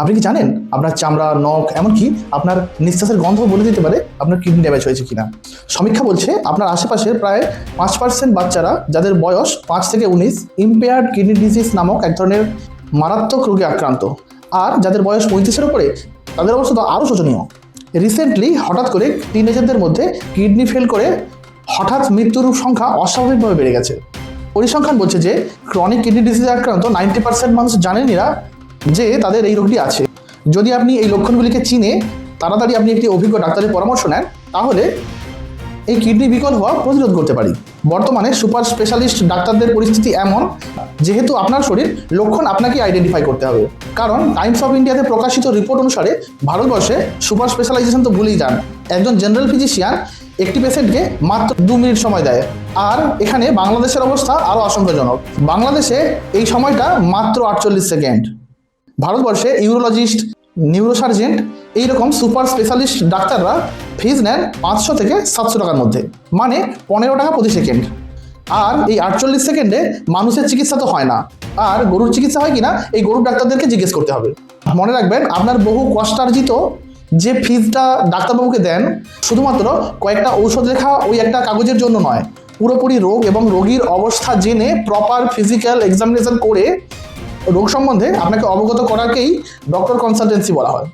আপনি কি জানেন আপনার চামড়া, নখ, এমনকি আপনার নিঃশ্বাসের গন্ধ বলে দিতে পারে আপনার কিডনি ড্যামেজ হয়েছে কিনা? সমীক্ষা বলছে আপনার আশেপাশের প্রায় পাঁচ পার্সেন্ট বাচ্চারা যাদের বয়স পাঁচ থেকে উনিশ ইম্পেয়ার্ড কিডনি ডিজিজ নামক এক ধরনের মারাত্মক রোগে আক্রান্ত। আর যাদের বয়স পঁয়ত্রিশের উপরে, তাদের অবস্থা তো আরও শোচনীয়। রিসেন্টলি হঠাৎ করে টিনেজারদের মধ্যে কিডনি ফেল করে হঠাৎ মৃত্যুর সংখ্যা অস্বাভাবিকভাবে বেড়ে গেছে। পরিসংখ্যান বলছে যে ক্রনিক কিডনি ডিজিজে আক্রান্ত নাইনটি পার্সেন্ট মানুষ জানেনই না যে তাদের এই রোগটি আছে। যদি আপনি এই লক্ষণগুলিকে চিনে, তাড়াতাড়ি আপনি একটি অভিজ্ঞ ডাক্তারের পরামর্শ নেন, তাহলে এই কিডনি বিকল হওয়া প্রতিরোধ করতে পারি। বর্তমানে সুপার স্পেশালিস্ট ডাক্তারদের পরিস্থিতি এমন, যেহেতু আপনার শরীর লক্ষণ আপনাকে আইডেন্টিফাই করতে হবে। কারণ টাইমস অফ ইন্ডিয়াতে প্রকাশিত রিপোর্ট অনুসারে ভারতবর্ষে সুপার স্পেশালাইজেশন তো ভুলেই যান। একজন জেনারেল ফিজিশিয়ান একটি পেশেন্টকে মাত্র দু মিনিট সময় দেয়। আর এখানে বাংলাদেশের অবস্থা আরও আশঙ্কাজনক। বাংলাদেশে এই সময়টা মাত্র আটচল্লিশ সেকেন্ড। ভারতবর্ষে ইউরোলজিস্ট, নিউরোসার্জেন্ট এইরকম সুপার স্পেশালিস্ট ডাক্তাররা ফিজ নেন পাঁচশো থেকে সাতশো টাকার মধ্যে মানে পনেরো টাকা প্রতি সেকেন্ড। আর এই আটচল্লিশ সেকেন্ডে মানুষের চিকিৎসা তো হয় না। আর গরুর চিকিৎসা হয় কিনা, এই গরুর ডাক্তারদেরকে জিজ্ঞেস করতে হবে। মনে রাখবেন, আপনার বহু কষ্টার্জিত যে ফিজটা ডাক্তারবাবুকে দেন, শুধুমাত্র কয়েকটা ঔষধ লেখা ওই একটা কাগজের জন্য নয়। পুরোপুরি রোগ এবং রোগীর অবস্থা জেনে প্রপার ফিজিক্যাল এক্সামিনেশন করে রোগ সম্বন্ধে আপনাকে অবগত করাকেই ডক্টর কনসালটেন্সি বলা হয়।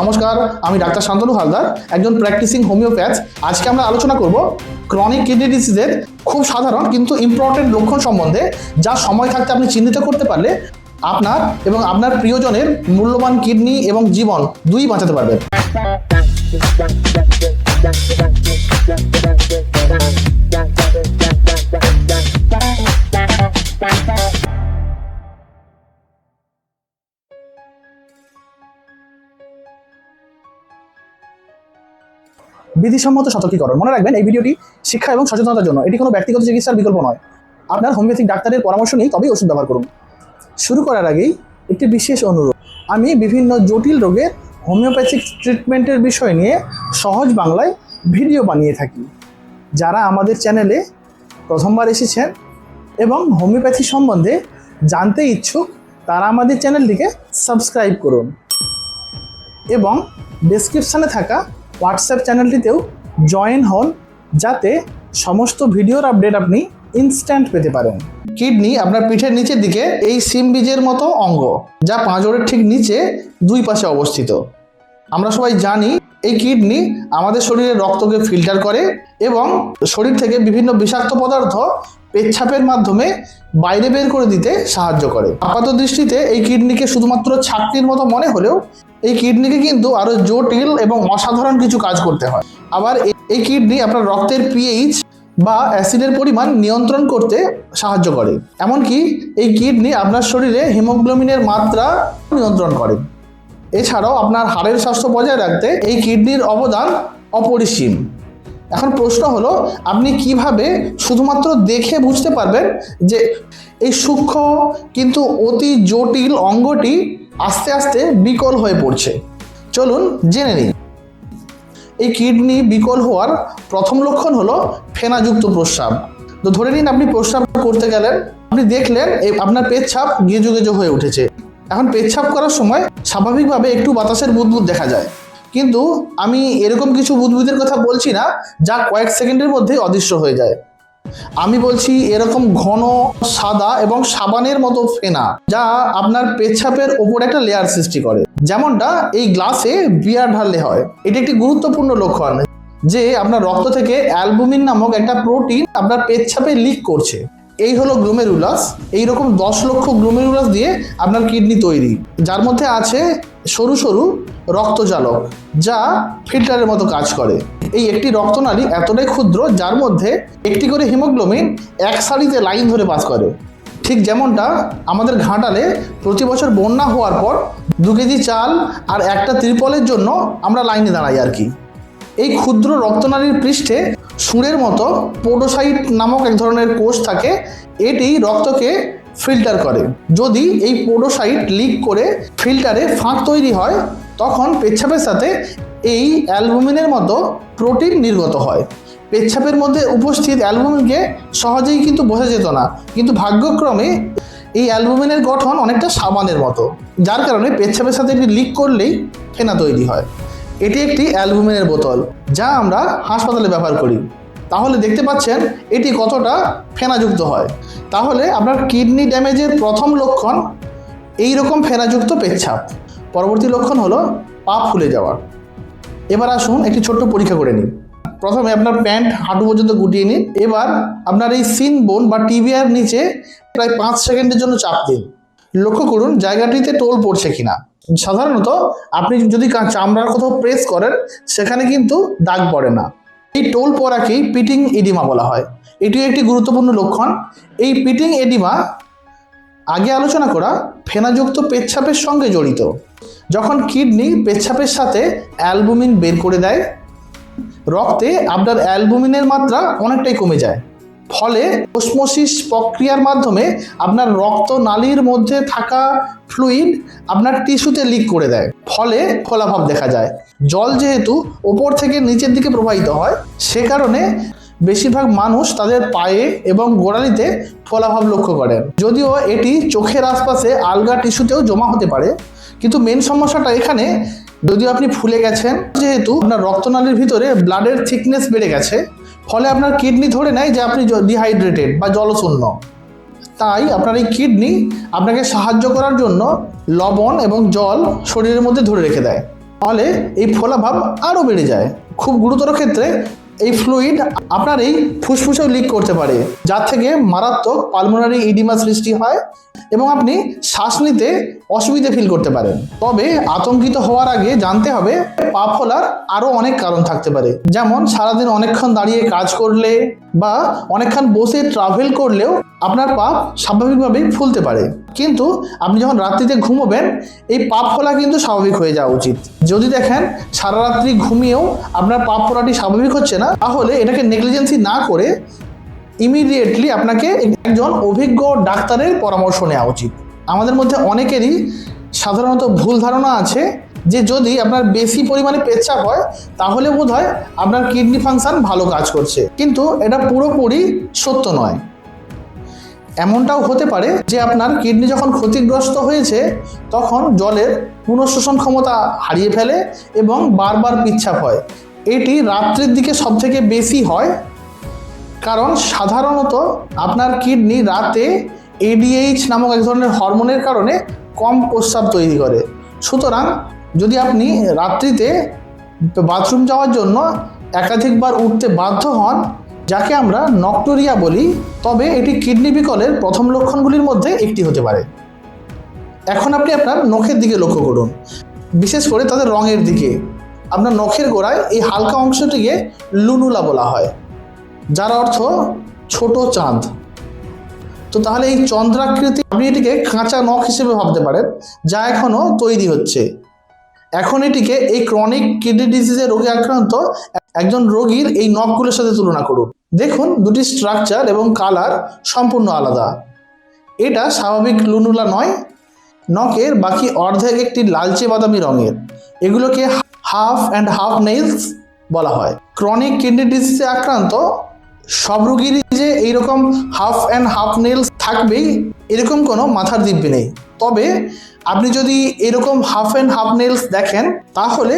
নমস্কার, আমি ডাক্তার শান্তনু হালদার, একজন প্র্যাকটিসিং হোমিওপ্যাথ। আজকে আমরা আলোচনা করব ক্রনিক কিডনি ডিজিজের খুব সাধারণ কিন্তু ইম্পর্টেন্ট লক্ষণ সম্বন্ধে, যা সময় থাকতে আপনি চিহ্নিত করতে পারলে আপনার এবং আপনার প্রিয়জনের মূল্যবান কিডনি এবং জীবন দুই বাঁচাতে পারবেন। বিধিসম্মত সতর্কীকরণ। মনে রাখবেন, এই ভিডিওটি শিক্ষা এবং সচেতনতার জন্য। এটি কোনো ব্যক্তিগত চিকিৎসার বিকল্প নয়। আপনার হোমিওপ্যাথিক ডাক্তারের পরামর্শ নিয়ে তবেই ওষুধ ব্যবহার করুন। শুরু করার আগেই একটি বিশেষ অনুরোধ। আমি বিভিন্ন জটিল রোগের হোমিওপ্যাথিক ট্রিটমেন্টের বিষয় নিয়ে সহজ বাংলায় ভিডিও বানিয়ে থাকি। যারা আমাদের চ্যানেলে প্রথমবার এসেছেন এবং হোমিওপ্যাথি সম্বন্ধে জানতে ইচ্ছুক, তারা আমাদের চ্যানেলটিকে সাবস্ক্রাইব করুন এবং ডেসক্রিপশানে থাকা হোয়াটসঅ্যাপ চ্যানেলটিতেও জয়েন হন যাতে সমস্ত ভিডিওর আপডেট আপনি ইনস্ট্যান্ট পেতে পারেন। কিডনি আপনার পিঠের নিচের দিকে এই সিম বীজের মতো অঙ্গ, যা পাঁজরের ঠিক নিচে দুই পাশে অবস্থিত। আমরা সবাই জানি এই কিডনি আমাদের শরীরের রক্তকে ফিল্টার করে এবং শরীর থেকে বিভিন্ন বিষাক্ত পদার্থ পেচ্ছাপের মাধ্যমে বাইরে বের করে দিতে সাহায্য করে। আপাত দৃষ্টিতে এই কিডনিকে শুধুমাত্র ছাকনির মতো মনে হলেও এই কিডনিকে কিন্তু আরও জটিল এবং অসাধারণ কিছু কাজ করতে হয়। আবার এই- এই কিডনি আপনার রক্তের পিএইচ বা অ্যাসিডের পরিমাণ নিয়ন্ত্রণ করতে সাহায্য করে। এমনকি এই কিডনি আপনার শরীরে হিমোগ্লোবিনের মাত্রা নিয়ন্ত্রণ করে। এছাড়াও আপনার হাড়ের স্বাস্থ্য বজায় রাখতে এই কিডনির অবদান অপরিসীম। এখন প্রশ্ন হলো, আপনি কীভাবে শুধুমাত্র দেখে বুঝতে পারবেন যে এই সূক্ষ্ম কিন্তু অতি জটিল অঙ্গটি আস্তে আস্তে বিকল হয়ে পড়ছে? চলুন জেনে নিই। এই কিডনি বিকল হওয়ার প্রথম লক্ষণ হলো ফেনাযুক্ত প্রস্রাব। তো ধরে নিন আপনি প্রস্রাব করতে গেলেন, আপনি দেখলেন আপনার পেচ্ছাপ গেজো গেজো হয়ে উঠেছে। এখন পেচ্ছাপ করার সময় স্বাভাবিকভাবে একটু বাতাসের বুদবুদ দেখা যায়। কিন্তু আমি এরকম কিছু বুদবুদের কথা বলছি না, যা কয়েক সেকেন্ডের মধ্যেই অদৃশ্য হয়ে যায়। আমি বলছি এরকম ঘন, সাদা এবং সাবানের মতো ফেনা, যা আপনার পেচ্ছাপের ওপর একটা লেয়ার সৃষ্টি করে। যেমনটা এই গ্লাসে বিয়ার ঢাললে হয়। এটি একটি গুরুত্বপূর্ণ লক্ষণ যে আপনার রক্ত থেকে অ্যালবুমিন নামক একটা প্রোটিন আপনার পেচ্ছাপে লিক করছে। এই হলো গ্লোমেরুলাস এইরকম দশ লক্ষ গ্লোমেরুলাস দিয়ে আপনার কিডনি তৈরি। যার মধ্যে আছে সরু সরু রক্তজালক যা ফিল্টারের মতো কাজ করে। এই একটি রক্তনালী এতটাই ক্ষুদ্র, যার মধ্যে একটি করে হিমোগ্লোবিন এক সারিতে লাইন ধরে পাস করে। ঠিক যেমনটা আমাদের ঘাটালে প্রতি বছর বন্যা হওয়ার পর দু কেজি চাল আর একটা ত্রিপলের জন্য আমরা লাইনে দাঁড়াই আর কি। এই ক্ষুদ্র রক্তনালীর পৃষ্ঠে সুরের মতো পোডোসাইট নামক এক ধরনের কোষ থাকে। এটি রক্তকে ফিল্টার করে। যদি এই পোডোসাইট লিক করে ফিল্টারে ফাঁক তৈরি হয়, তখন পেচ্ছাপের সাথে এই অ্যালবুমিনের মতো প্রোটিন নির্গত হয়। পেচ্ছাপের মধ্যে উপস্থিত অ্যালবুমিনকে সহজেই কিন্তু বোঝা যেত না। কিন্তু ভাগ্যক্রমে এই অ্যালবুমিনের গঠন অনেকটা সাবানের মতো, যার কারণে পেচ্ছাপের সাথে এটি লিক করলেই ফেনা তৈরি হয়। এটি একটি অ্যালবুমিনের বোতল, যা আমরা হাসপাতালে ব্যবহার করি। তাহলে দেখতে পাচ্ছেন, এটি কতটা ফেনাযুক্ত হয়। তাহলে আপনার কিডনি ড্যামেজের প্রথম লক্ষণ এই রকম ফেনাযুক্ত পেচ্ছাপ। পরবর্তী লক্ষণ হলো পা ফুলে যাওয়া। এবার আসুন একটি ছোট্ট পরীক্ষা করে নিন প্রথমে আপনার প্যান্ট হাঁটু পর্যন্ত গুটিয়ে নিন। এবার আপনার এই সিন বোন বা টিবিআর নিচে প্রায় পাঁচ সেকেন্ডের জন্য চাপ দিন। লক্ষ্য করুন, জায়গাটিতে টোল পড়ছে কিনা। সাধারণত আপনি যদি চামড়ার কোথাও প্রেস করেন, সেখানে কিন্তু দাগ পড়ে না। এই টোল পড়াকেই পিটিং এডিমা বলা হয়। এটি একটি গুরুত্বপূর্ণ লক্ষণ। এই পিটিং এডিমা আগে আলোচনা করা ফেনাযুক্ত পেচ্ছাপের সঙ্গে জড়িত। যখন কিডনি পেচ্ছাপের সাথে অ্যালবুমিন বের করে দেয়, রক্তে আপনার অ্যালবুমিনের মাত্রা অনেকটাই কমে যায়। ফলে ওসমোসিস প্রক্রিয়ার মাধ্যমে আপনার রক্ত নালীর মধ্যে থাকা ফ্লুইড আপনার টিস্যুতে লিক করে দেয়। ফলে ফলাভাব দেখা যায়। জল যেহেতু ওপর থেকে নিচের দিকে প্রবাহিত হয়, সে কারণে বেশিরভাগ মানুষ তাদের পায়ে এবং গোড়ালিতে ফলাভাব লক্ষ্য করেন যদিও এটি চোখের আশপাশে আলগা টিস্যুতেও জমা হতে পারে, কিন্তু মেন সমস্যাটা এখানে, যদিও আপনি ফুলে গেছেন, যেহেতু আপনার রক্তনালীর ভিতরে ব্লাডের থিকনেস বেড়ে গেছে ফলে আপনার কিডনি ধরে নেয় যে আপনি ডিহাইড্রেটেড বা জলশূন্য। তাই আপনার এই কিডনি আপনাকে সাহায্য করার জন্য লবণ এবং জল শরীরের মধ্যে ধরে রেখে দেয়। ফলে এই ফোলাভাব আরও বেড়ে যায়। খুব গুরুতর ক্ষেত্রে এই ফ্লুইড আপনার এই ফুসফুসেও লিক করতে পারে, যার থেকে মারাত্মক পালমোনারি ইডিমা সৃষ্টি হয় এবং আপনি শ্বাস নিতে অসুবিধে ফিল করতে পারেন। তবে আতঙ্কিত হওয়ার আগে জানতে হবে, পা ফোলার আরও অনেক কারণ থাকতে পারে। যেমন সারাদিন অনেকক্ষণ দাঁড়িয়ে কাজ করলে বা অনেকক্ষণ বসে ট্রাভেল করলেও আপনার পা স্বাভাবিকভাবেই ফুলতে পারে। কিন্তু আপনি যখন রাত্রিতে ঘুমোবেন, এই পা ফোলা কিন্তু স্বাভাবিক হয়ে যাওয়া উচিত। যদি দেখেন সারা রাত্রি ঘুমিয়েও আপনার পা ফোলাটি স্বাভাবিক হচ্ছে না, তাহলে এটাকে নেগলিজেন্সি না করে ইমিডিয়েটলি আপনাকে একজন অভিজ্ঞ ডাক্তারের পরামর্শ নেওয়া উচিত। আমাদের মধ্যে অনেকেরই সাধারণত ভুল ধারণা আছে যে যদি আপনার বেশি পরিমাণে পেচ্ছাপ হয়, তাহলে বোধ হয় আপনার কিডনি ফাংশন ভালো কাজ করছে। কিন্তু এটা পুরোপুরি সত্য নয়। এমনটাও হতে পারে যে আপনার কিডনি যখন ক্ষতিগ্রস্ত হয়েছে, তখন জলের পুনঃশোষণ ক্ষমতা হারিয়ে ফেলে এবং বারবার পিচ্ছাপ হয়। এটি রাত্রির দিকে সবথেকে বেশি হয়। কারণ সাধারণত আপনার কিডনি রাতে এডিএইচ নামক এক ধরনের হরমোনের কারণে কম প্রস্রাব তৈরি করে। সুতরাং যদি আপনি রাত্রিতে বাথরুম যাওয়ার জন্য একাধিকবার উঠতে বাধ্য হন, যাকে আমরা নকটোরিয়া বলি, তবে এটি কিডনি বিকলের প্রথম লক্ষণগুলির মধ্যে একটি হতে পারে। এখন আপনি আপনার নখের দিকে লক্ষ্য করুন, বিশেষ করে তাদের রঙের দিকে। আপনার নখের গোড়ায় এই হালকা অংশটিকে লুনুলা বলা হয়, যার অর্থ ছোট চাঁদ। তো তাহলে এই চন্দ্রাকৃতি, আপনি এটিকে কাঁচা নখ হিসেবে ভাবতে পারেন, যা এখনও তৈরি হচ্ছে। এখন এটিকে এই ক্রনিক কিডনি ডিজিজের রোগে আক্রান্ত একজন রোগীর এই নখগুলোর সাথে তুলনা করুন। দেখুন, দুটি স্ট্রাকচার এবং কালার সম্পূর্ণ আলাদা। এটা স্বাভাবিক লুনুলা নয় নখের বাকি অর্ধেক একটি লালচে বাদামি রঙের। এগুলোকে হাফ অ্যান্ড হাফ নেইলস বলা হয়। ক্রনিক কিডনি ডিজিজে আক্রান্ত সব রোগীরই যে এইরকম হাফ অ্যান্ড হাফ নেলস থাকবেই, এরকম কোনো মাথার দিব্যি নেই। তবে আপনি যদি এরকম হাফ অ্যান্ড হাফ নেলস দেখেন, তাহলে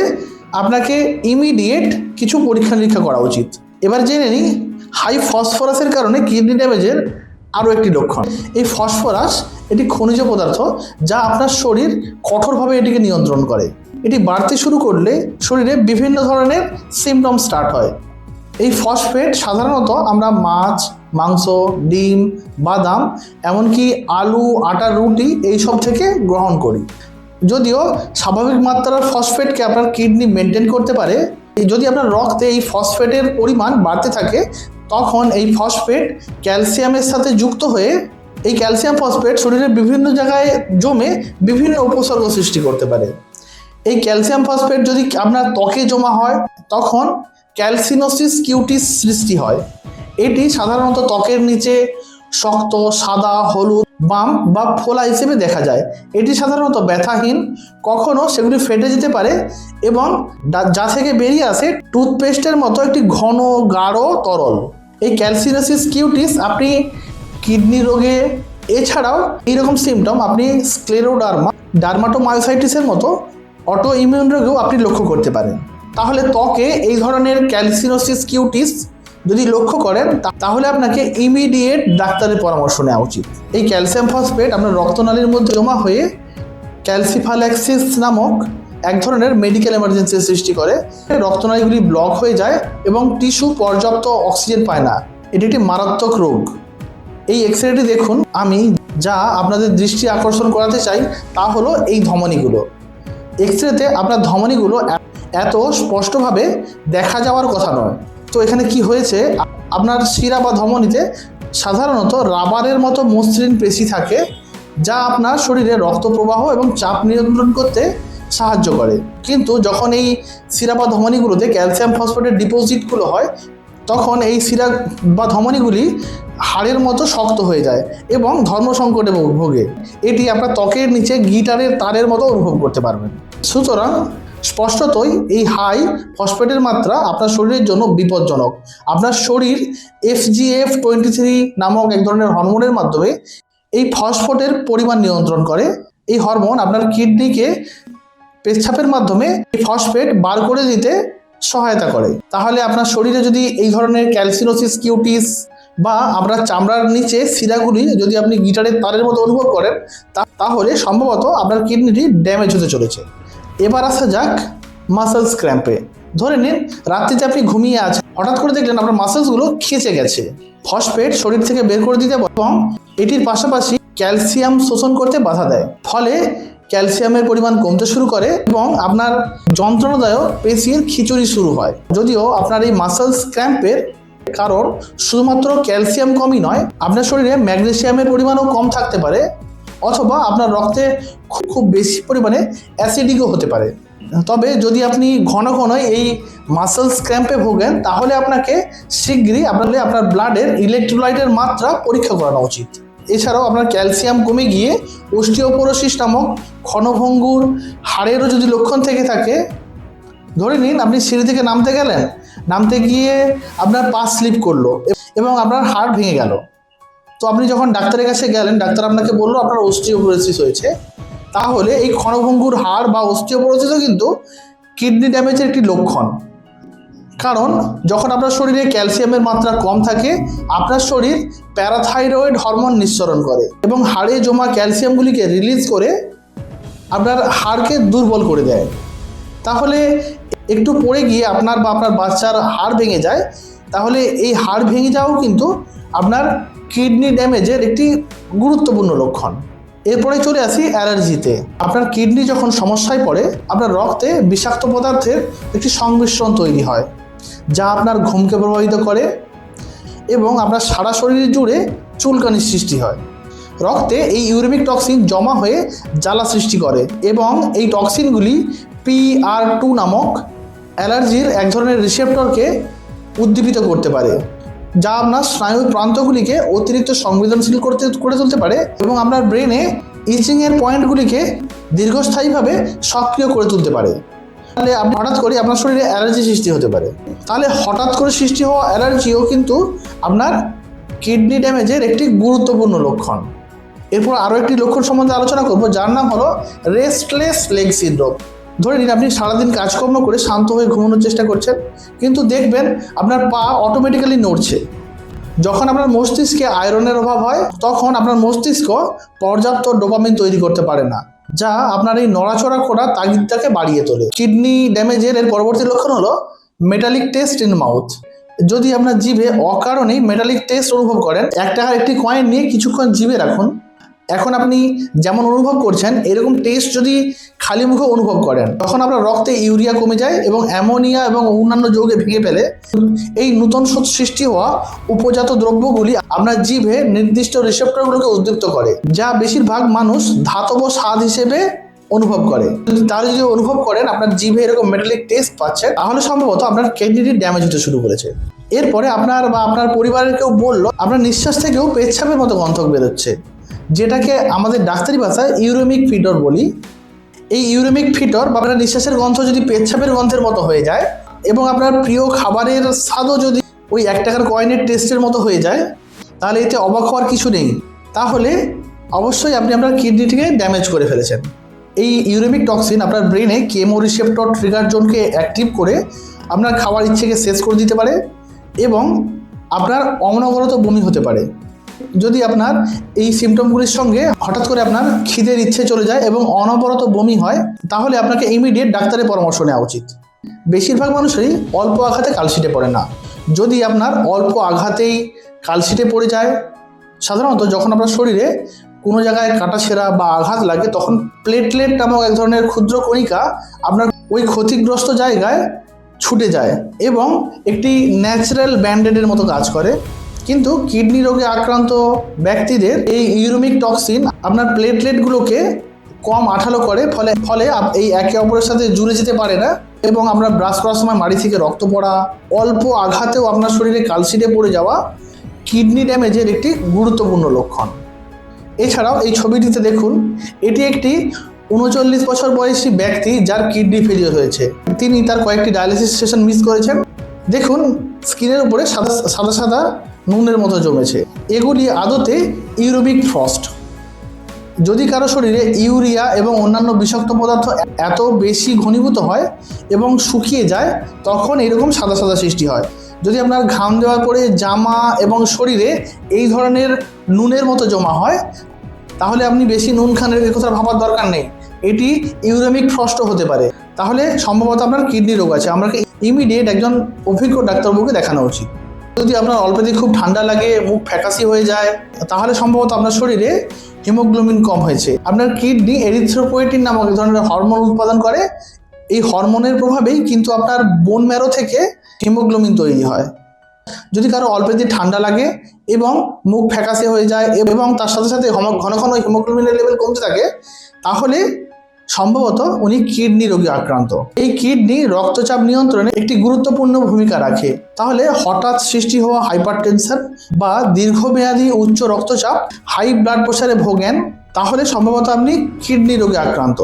আপনাকে ইমিডিয়েট কিছু পরীক্ষা নিরীক্ষা করা উচিত। এবার জেনে নিই হাই ফসফরাসের কারণে কিডনি ড্যামেজের আরও একটি লক্ষণ। এই ফসফরাস এটি খনিজ পদার্থ যা আপনার শরীর কঠোরভাবে এটিকে নিয়ন্ত্রণ করে। এটি বাড়তে শুরু করলে শরীরে বিভিন্ন ধরনের সিমটম স্টার্ট হয়। এই ফসফেট সাধারণত আমরা মাছ, মাংস, ডিম, বাদাম, এমনকি আলু আটার রুটি এইসব থেকে গ্রহণ করি। যদিও স্বাভাবিক মাত্রার ফসফেটকে আপনার কিডনি মেনটেন করতে পারে, যদি আপনার রক্তে এই ফসফেটের পরিমাণ বাড়তে থাকে, তখন এই ফসফেট ক্যালসিয়ামের সাথে যুক্ত হয়ে এই ক্যালসিয়াম ফসফেট শরীরের বিভিন্ন জায়গায় জমে বিভিন্ন উপসর্গ সৃষ্টি করতে পারে। এই ক্যালসিয়াম ফসফেট যদি আপনার ত্বকে জমা হয়, তখন ক্যালসিনোসিস কিউটিস সৃষ্টি হয়। এটি সাধারণত ত্বকের নিচে শক্ত, সাদা, হলুদ, বাম বা ফোলা হিসেবে দেখা যায়। এটি সাধারণত ব্যথাহীন, কখনো সেগুলি ফেটে যেতে পারে এবং যা থেকে বেরিয়ে আসে টুথপেস্টের মতো একটি ঘন, গাঢ় তরল। এই ক্যালসিনোসিস কিউটিস আপনি কিডনি রোগে, এছাড়াও এইরকম সিমটম আপনি স্ক্লেরোডার্মা ডার্মাটোমায়োসাইটিসের মতো অটো ইমিউন রোগেও আপনি লক্ষ্য করতে পারেন। তাহলে ত্বকে এই ধরনের ক্যালসিনোসিস কিউটিস যদি লক্ষ্য করেন তাহলে আপনাকে ইমিডিয়েট ডাক্তারের পরামর্শ নেওয়া উচিত। এই ক্যালসিয়াম ফসফেট আপনার রক্তনালীর মধ্যে জমা হয়ে ক্যালসিফাল্যাক্সিস নামক এক ধরনের মেডিকেল এমার্জেন্সির সৃষ্টি করে। রক্তনালীগুলি ব্লক হয়ে যায় এবং টিস্যু পর্যাপ্ত অক্সিজেন পায় না। এটি একটি মারাত্মক রোগ। এই এক্স রেটি দেখুন। আমি যা আপনাদের দৃষ্টি আকর্ষণ করাতে চাই তা হলো এই ধমনীগুলো। এক্স রেতে আপনার ধমনীগুলো এত স্পষ্টভাবে দেখা যাওয়ার কথা নয়। তো এখানে কি হয়েছে? আপনার শিরা বা ধমনীতে সাধারণত রাবারের মতো মসৃণ পেশি থাকে, যা আপনার শরীরে রক্ত প্রবাহ এবং চাপ নিয়ন্ত্রণ করতে সাহায্য করে। কিন্তু যখন এই শিরা বা ধমনীগুলোতে ক্যালসিয়াম ফসফেটের ডিপোজিটগুলো হয়, তখন এই শিরা বা ধমনীগুলি হাড়ের মতো শক্ত হয়ে যায় এবং ধর্ম সংকটে ভোগে। এটি আপনার ত্বকের নিচে গিটারের তারের মতো অনুভব করতে পারবেন। সুতরাং স্পষ্টতই এই হাই ফসফেটের মাত্রা আপনার শরীরের জন্য বিপজ্জনক। আপনার শরীর এফজিএফ টোয়েন্টি থ্রি নামক এক ধরনের হরমোনের মাধ্যমে এই ফসফেটের পরিমাণ নিয়ন্ত্রণ করে। এই হরমোন আপনার কিডনিকে পেচ্ছাপের মাধ্যমে এই ফসফেট বার করে দিতে সহায়তা করে। তাহলে আপনার শরীরে যদি এই ধরনের ক্যালসিনোসিস কিউটিস বা আপনার চামড়ার নিচে শিরাগুলি যদি আপনি গিটারের তারের মতো অনুভব করেন তাহলে সম্ভবত আপনার কিডনিটি ড্যামেজ হতে চলেছে। এবার আসা যাক মাসেলস ক্র্যাম্পে ধরে নিন, রাত্রিতে আপনি ঘুমিয়ে আছেন। হঠাৎ করে দেখলেন আপনার মাসেলসগুলো খেঁচে গেছে। ফসফেট শরীর থেকে বের করে দিতে এবং এটির পাশাপাশি ক্যালসিয়াম শোষণ করতে বাধা দেয়। ফলে ক্যালসিয়ামের পরিমাণ কমতে শুরু করে এবং আপনার যন্ত্রণাদায়ক পেশির খিচুড়ি শুরু হয়। যদিও আপনার এই মাসেলস ক্র্যাম্পের কারণ শুধুমাত্র ক্যালসিয়াম কমই নয়, আপনার শরীরে ম্যাগনেসিয়ামের পরিমাণও কম থাকতে পারে। অথবা আপনার রক্তে খুব খুব বেশি পরিমাণে অ্যাসিডিকও হতে পারে। তবে যদি আপনি ঘন ঘন এই মাসেলস ক্র্যাম্পে ভোগেন, তাহলে আপনাকে শীঘ্রই আপনার আপনার ব্লাডের ইলেকট্রোলাইটের মাত্রা পরীক্ষা করানো উচিত। এছাড়াও আপনার ক্যালসিয়াম কমে গিয়ে অস্টিওপোরোসিস নামক ক্ষণভঙ্গুর হাড়েরও যদি লক্ষণ থেকে থাকে, ধরে নিন আপনি সিঁড়ি থেকে নামতে গেলেন, নামতে গিয়ে আপনার পা স্লিপ করল এবং আপনার হাড় ভেঙে গেল। তো আপনি যখন ডাক্তারের কাছে গেলেন, ডাক্তার আপনাকে বলল, আপনার অস্টিওপোরোসিস হয়েছে। তাহলে এই ক্ষণভঙ্গুর হাড় বা অস্টিওপোরোসিসও কিন্তু কিডনি ড্যামেজের একটি লক্ষণ। কারণ যখন আপনার শরীরে ক্যালসিয়ামের মাত্রা কম থাকে, আপনার শরীর প্যারাথাইরয়েড হরমোন নিঃসরণ করে এবং হাড়ে জমা ক্যালসিয়ামগুলিকে রিলিজ করে আপনার হাড়কে দুর্বল করে দেয়। তাহলে একটু পড়ে গিয়ে আপনার বা আপনার বাচ্চার হাড় ভেঙে যায় তাহলে এই হাড় ভেঙে যাওয়াও কিন্তু আপনার কিডনি ড্যামেজের একটি গুরুত্বপূর্ণ লক্ষণ। এরপরে চলে আসি অ্যালার্জিতে। আপনার কিডনি যখন সমস্যায় পড়ে, আপনার রক্তে বিষাক্ত পদার্থের একটি সংমিশ্রণ তৈরি হয়, যা আপনার ঘুমকে প্রভাবিত করে এবং আপনার সারা শরীর জুড়ে চুলকানির সৃষ্টি হয়। রক্তে এই ইউরেমিক টক্সিন জমা হয়ে জ্বালা সৃষ্টি করে এবং এই টক্সিনগুলি পিআর টু নামক অ্যালার্জির এক ধরনের রিসেপ্টরকে উদ্দীপিত করতে পারে, যা আপনার স্নায়ু প্রান্তগুলিকে অতিরিক্ত সংবেদনশীল করতে, করে তুলতে পারে এবং আপনার ব্রেনে ইচিংয়ের পয়েন্টগুলিকে দীর্ঘস্থায়ীভাবে সক্রিয় করে তুলতে পারে। তাহলে হঠাৎ করে আপনার শরীরে অ্যালার্জি সৃষ্টি হতে পারে। তাহলে হঠাৎ করে সৃষ্টি হওয়া অ্যালার্জিও কিন্তু আপনার কিডনি ড্যামেজের একটি গুরুত্বপূর্ণ লক্ষণ। এরপর আরও একটি লক্ষণ সম্বন্ধে আলোচনা করব, যার নাম হলো রেস্টলেস লেগ সিন্ড্রোম ধরে নিন আপনি সারাদিন কাজকর্ম করে শান্ত হয়ে ঘুমানোর চেষ্টা করছেন, কিন্তু দেখবেন আপনার পা অটোমেটিক্যালি নড়ছে। যখন আপনার মস্তিষ্কে আয়রনের অভাব হয়, তখন আপনার মস্তিষ্ক পর্যাপ্ত ডোপামিন তৈরি করতে পারে না, যা আপনার এই নড়াচড়া করা তাগিদটাকে বাড়িয়ে তোলে। কিডনি ড্যামেজের এর পরবর্তী লক্ষণ হলো মেটালিক টেস্ট ইন মাউথ যদি আপনার জিভে অকারণেই মেটালিক টেস্ট অনুভব করেন, এক টাকার একটি কয়েন নিয়ে কিছুক্ষণ জিভে রাখুন। এখন আপনি যেমন অনুভব করছেন, এরকম টেস্ট যদি খালি মুখে অনুভব করেন, তখন আপনার রক্তে ইউরিয়া কমে যায় এবং অ্যামোনিয়া এবং অন্যান্য যৌগে ভেঙে ফেলে। এই নূতন সৃষ্টি হওয়া উপজাত দ্রব্যগুলি আপনার জিভে নির্দিষ্ট রিসেপ্টরগুলোকে উদ্দীপ্ত করে, যা বেশিরভাগ মানুষ ধাতব স্বাদ হিসেবে অনুভব করে। তারা যদি অনুভব করেন, আপনার জিভে এরকম মেটালিক টেস্ট পাচ্ছে, তাহলে সম্ভবত আপনার কিডনিটি ড্যামেজ হতে শুরু করেছে। এরপরে আপনার বা আপনার পরিবারের কেউ বলল, আপনার নিঃশ্বাস থেকেও পেচ্ছাপের মতো গন্ধক বেরোচ্ছে। যেটাকে আমাদের ডাক্তারি ভাষায় ইউরোমিক ফিডর বলি। এই ইউরেমিক ফিটর বা আপনার নিঃশ্বাসের গন্ধ যদি পেচ্ছাপের গন্ধের মতো হয়ে যায় এবং আপনার প্রিয় খাবারের স্বাদও যদি ওই এক টাকার কয়েনের টেস্টের মতো হয়ে যায়, তাহলে এতে অবাক হওয়ার কিছু নেই। তাহলে অবশ্যই আপনি আপনার কিডনিটিকে ড্যামেজ করে ফেলেছেন। এই ইউরেমিক টক্সিন আপনার ব্রেনে কেমো রিসেপ্টর ট্রিগার জোনকে অ্যাক্টিভ করে আপনার খাওয়ার ইচ্ছেকে শেষ করে দিতে পারে এবং আপনার অনবরত বমি হতে পারে। যদি আপনার এই সিমটমগুলির সঙ্গে হঠাৎ করে আপনার খিদের ইচ্ছে চলে যায় এবং অনবরত বমি হয়, তাহলে আপনাকে ইমিডিয়েট ডাক্তারের পরামর্শ নেওয়া উচিত। বেশিরভাগ মানুষেরই অল্প আঘাতে কালশিটে পড়ে না। যদি আপনার অল্প আঘাতেই কালশিটে পড়ে যায়, সাধারণত যখন আপনার শরীরে কোনো জায়গায় কাটা ছেঁড়া বা আঘাত লাগে, তখন প্লেটলেট নামক এক ধরনের ক্ষুদ্র কণিকা আপনার ওই ক্ষতিগ্রস্ত জায়গায় ছুটে যায় এবং একটি ন্যাচারাল ব্যান্ডেডের মতো কাজ করে। কিন্তু কিডনি রোগে আক্রান্ত ব্যক্তিদের এই ইউরোমিক টক্সিন আপনার প্লেটলেটগুলোকে কম আঠালো করে, ফলে ফলে এই একে অপরের সাথে জুড়ে যেতে পারে না এবং আমরা ব্রাশ করার সময় মাড়ি থেকে রক্ত পড়া, অল্প আঘাতেও আপনার শরীরে কালসিটে পড়ে যাওয়া কিডনি ড্যামেজের একটি গুরুত্বপূর্ণ লক্ষণ। এছাড়াও এই ছবিটিতে দেখুন, এটি একটি উনচল্লিশ বছর বয়সী ব্যক্তি যার কিডনি ফেলিওর হয়েছে। তিনি তার কয়েকটি ডায়ালিসিস সেশন মিস করেছেন। দেখুন স্কিনের উপরে সাদা সাদা সাদা নুনের মতো জমেছে। এগুলি আদতে ইউরোবিক ফ্রস্ট। যদি কারও শরীরে ইউরিয়া এবং অন্যান্য বিষাক্ত পদার্থ এত বেশি ঘনীভূত হয় এবং শুকিয়ে যায়, তখন এরকম সাদা সাদা সৃষ্টি হয়। যদি আপনার ঘাম দেওয়ার পরে জামা এবং শরীরে এই ধরনের নুনের মতো জমা হয়, তাহলে আপনি বেশি নুন খান এর কথা ভাবার দরকার নেই। এটি ইউরেমিক ফ্রস্টও হতে পারে। তাহলে সম্ভবত আপনার কিডনি রোগ আছে। আপনাকে ইমিডিয়েট একজন অভিজ্ঞ ডাক্তারবাবুকে দেখানো উচিত। যদি আপনার অল্পেতে খুব ঠান্ডা লাগে, মুখ ফ্যাকাসি হয়ে যায়, তাহলে সম্ভবত আপনার শরীরে হিমোগ্লোবিন কম হয়েছে। আপনার কিডনি এরিথ্রোপোয়েটিন নামক এক ধরনের হরমোন উৎপাদন করে। এই হরমোনের প্রভাবেই কিন্তু আপনার বোন ম্যারো থেকে হিমোগ্লোবিন তৈরি হয়। যদি কারও অল্পেতে ঠান্ডা লাগে এবং মুখ ফ্যাকাসে হয়ে যায়, এবং তার সাথে সাথে ঘন ঘন হিমোগ্লোবিনের লেভেল কমতে থাকে, তাহলে সম্ভবত উনি কিডনি রোগে আক্রান্ত। এই কিডনি রক্তচাপ নিয়ন্ত্রণে একটি গুরুত্বপূর্ণ ভূমিকা রাখে। তাহলে হঠাৎ সৃষ্টি হওয়া হাইপার টেনশন বা দীর্ঘমেয়াদী উচ্চ রক্তচাপ, হাই ব্লাড প্রেশারে ভোগেন, তাহলে সম্ভবত আপনি কিডনি রোগে আক্রান্ত।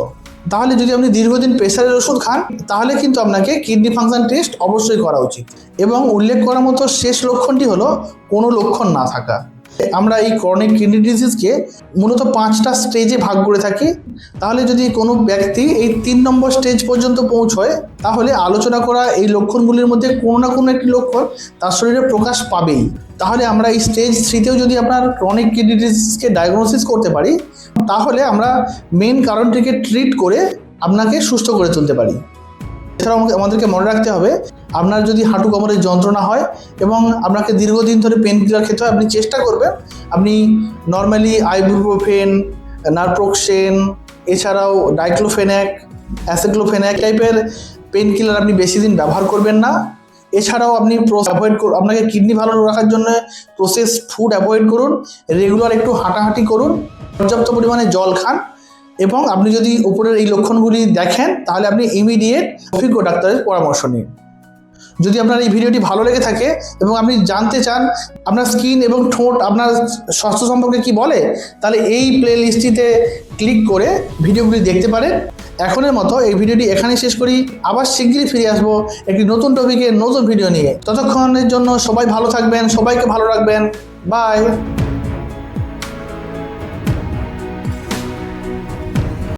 তাহলে যদি আপনি দীর্ঘদিন প্রেশারের ওষুধ খান, তাহলে কিন্তু আপনাকে কিডনি ফাংশন টেস্ট অবশ্যই করা উচিত। এবং উল্লেখ করার মতো শেষ লক্ষণটি হলো কোনো লক্ষণ না থাকা। আমরা এই ক্রনিক কিডনি ডিজিজকে মূলত পাঁচটা স্টেজে ভাগ করে থাকি। তাহলে যদি কোনো ব্যক্তি এই তিন নম্বর স্টেজ পর্যন্ত পৌঁছয়, তাহলে আলোচনা করা এই লক্ষণগুলির মধ্যে কোনো না কোনো একটি লক্ষণ তার শরীরে প্রকাশ পাবেই। তাহলে আমরা এই স্টেজ থ্রিতেও যদি আপনার ক্রনিক কিডনি ডিজিজকে ডায়াগনোসিস করতে পারি, তাহলে আমরা মেন কারণটিকে ট্রিট করে আপনাকে সুস্থ করে তুলতে পারি। এছাড়াও আমাদেরকে মনে রাখতে হবে আপনার যদি হাঁটু কোমরের যন্ত্রণা হয় এবং আপনাকে দীর্ঘদিন ধরে পেন কিলার খেতে হয়, আপনি চেষ্টা করবেন আপনি নর্মালি আইবুপ্রোফেন নারপ্রোক্সেন এছাড়াও ডাইক্লোফেনাক অ্যাসেক্লোফেনাক টাইপের পেন কিলার আপনি বেশি দিন ব্যবহার করবেন না। এছাড়াও আপনি অ্যাভয়েড করুন আপনাকে কিডনি ভালো রাখার জন্য প্রসেস ফুড অ্যাভয়েড করুন রেগুলার একটু হাঁটাহাঁটি করুন, পর্যাপ্ত পরিমাণে জল খান এবং আপনি যদি উপরের এই লক্ষণগুলি দেখেন, তাহলে আপনি ইমিডিয়েট অভিজ্ঞ ডাক্তারের পরামর্শ নিন। যদি আপনার এই ভিডিওটি ভালো লেগে থাকে এবং আপনি জানতে চান আপনার স্কিন এবং ঠোঁট আপনার স্বাস্থ্য সম্পর্কে কি বলে, তাহলে এই প্লে লিস্টটিতে ক্লিক করে ভিডিওগুলি দেখতে পারেন। এখনের মতো এই ভিডিওটি এখানেই শেষ করি। আবার শিগগিরই ফিরে আসব একটি নতুন টপিকে নতুন ভিডিও নিয়ে। ততক্ষণের জন্য সবাই ভালো থাকবেন, সবাইকে ভালো রাখবেন। বাই